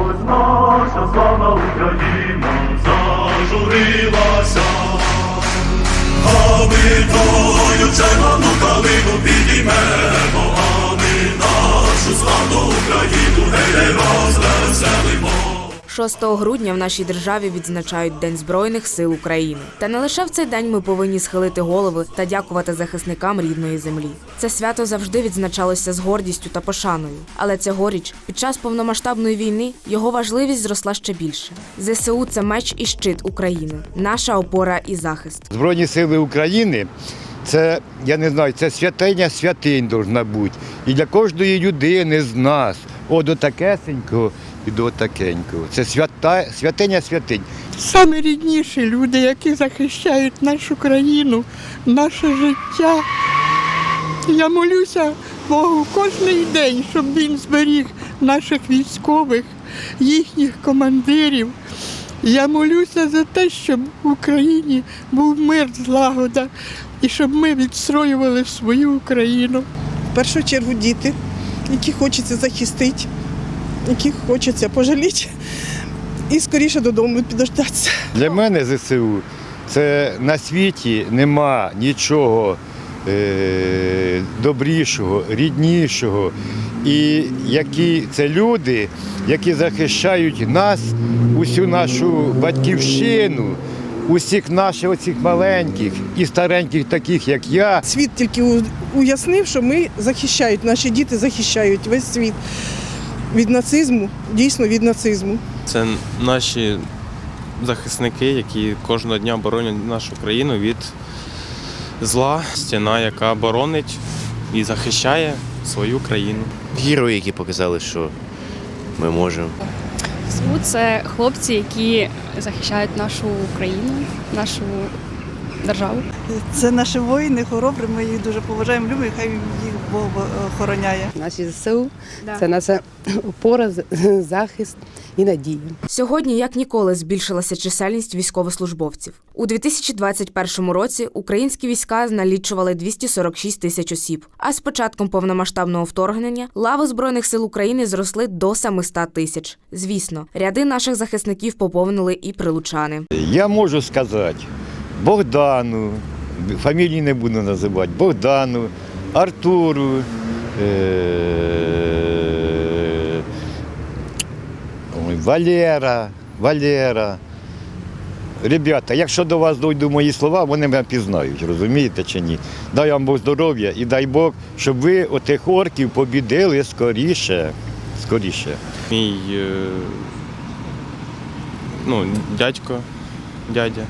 Ось наша славна Україна зажурилася, а ми тою червону калину підіймемо, 6 грудня в нашій державі відзначають День Збройних сил України. Та не лише в цей день ми повинні схилити голови та дякувати захисникам рідної землі. Це свято завжди відзначалося з гордістю та пошаною. Але цьогоріч, під час повномасштабної війни, його важливість зросла ще більше. ЗСУ це меч і щит України, наша опора і захист. Збройні сили України це, я не знаю, це святиня святинь должна бути. І для кожної людини з нас, от до такесенького і до такенького. Це свята, святиня святинь. Саме рідніші люди, які захищають нашу країну, наше життя. Я молюся Богу кожен день, щоб він зберіг наших військових, їхніх командирів. Я молюся за те, щоб в Україні був мир, злагода, і щоб ми відстроювали свою Україну. В першу чергу діти, які хочеться захистити, яких хочеться пожаліти і скоріше додому підождатися. Для мене ЗСУ це на світі нема нічого е, добрішого, ріднішого. І які це люди, які захищають нас, усю нашу батьківщину, усіх наших оцих маленьких і стареньких, таких як я. Світ тільки уяснив, що ми захищають, наші діти захищають весь світ від нацизму, дійсно від нацизму. Це наші захисники, які кожного дня боронять нашу країну від зла, стіна, яка боронить і захищає свою країну. герої, які показали, що ми можемо. ЗСУ – це хлопці, які захищають нашу Україну, нашу державу. Це наші воїни, хоробрі, ми їх дуже поважаємо, любимо, хай їх Бог охороняє. Наші ЗСУ це наша опора, з- захист і надія. Сьогодні, як ніколи, збільшилася чисельність військовослужбовців. У 2021 році українські війська налічували 246 тисяч осіб. А з початком повномасштабного вторгнення лави збройних сил України зросли до 700 тисяч. Звісно, ряди наших захисників поповнили і прилучани. Я можу сказати Богдану, фамілії не буду називати, Богдану, Артуру. Е- Валера, Валера. Ребята, якщо до вас дойдуть мої слова, вони мене пізнають, розумієте чи ні? Дай вам Бог здоров'я і дай Бог, щоб ви отих орків побідили скоріше. Скоріше. Мій е, ну, дядько, дядя.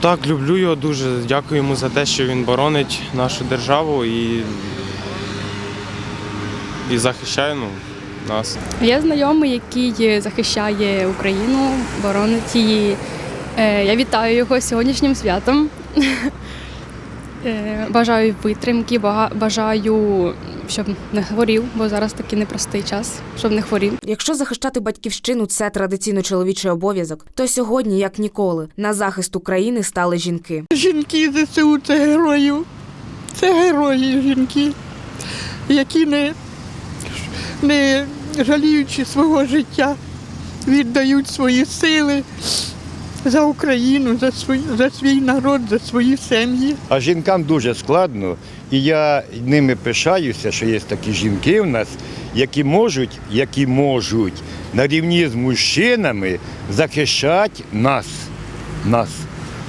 Так, люблю його дуже. Дякую йому за те, що він боронить нашу державу і, і захищає ну, нас. Є знайомий, який захищає Україну, боронить її. Е, Я вітаю його сьогоднішнім святом. Е, Бажаю витримки, бажаю, щоб не хворів, бо зараз такий непростий час, щоб не хворів. Якщо захищати батьківщину це традиційно чоловічий обов'язок, то сьогодні, як ніколи, на захист України стали жінки. Жінки ЗСУ це герої. Це герої жінки, які не, не жаліючи свого життя, віддають свої сили за Україну, за свій, за свій народ, за свої сім'ї. А жінкам дуже складно, і я ними пишаюся, що є такі жінки в нас, які можуть, які можуть на рівні з мужчинами захищати нас, нас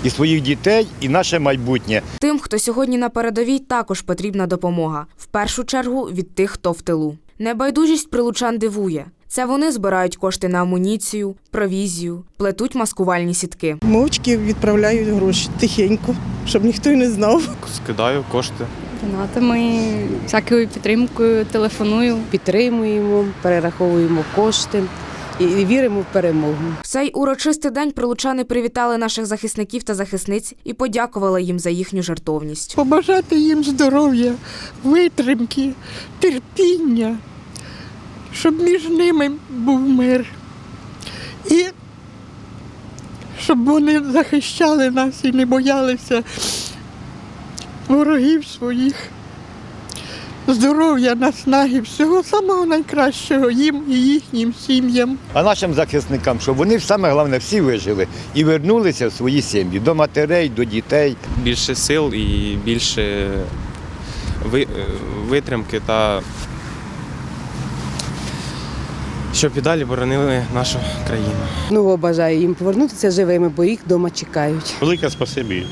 і своїх дітей, і наше майбутнє. Тим, хто сьогодні на передовій, також потрібна допомога. В першу чергу від тих, хто в тилу. Небайдужість прилучан дивує. Це вони збирають кошти на амуніцію, провізію, плетуть маскувальні сітки. Мовчки відправляють гроші тихенько, щоб ніхто й не знав. Скидаю кошти. Донатами, всякою підтримкою, телефоную. Підтримуємо, перераховуємо кошти і віримо в перемогу. В цей урочистий день прилучани привітали наших захисників та захисниць і подякували їм за їхню жертовність. Побажати їм здоров'я, витримки, терпіння, щоб між ними був мир. І щоб вони захищали нас і не боялися ворогів своїх. Здоров'я, наснаги, всього самого найкращого їм і їхнім сім'ям. А нашим захисникам, щоб вони саме головне всі вижили і вернулися в свої сім'ї до матерей, до дітей. Більше сил і більше витримки та щоб і далі боронили нашу країну. Ну, бажаю їм повернутися живими, бо їх вдома чекають. Велике спасибі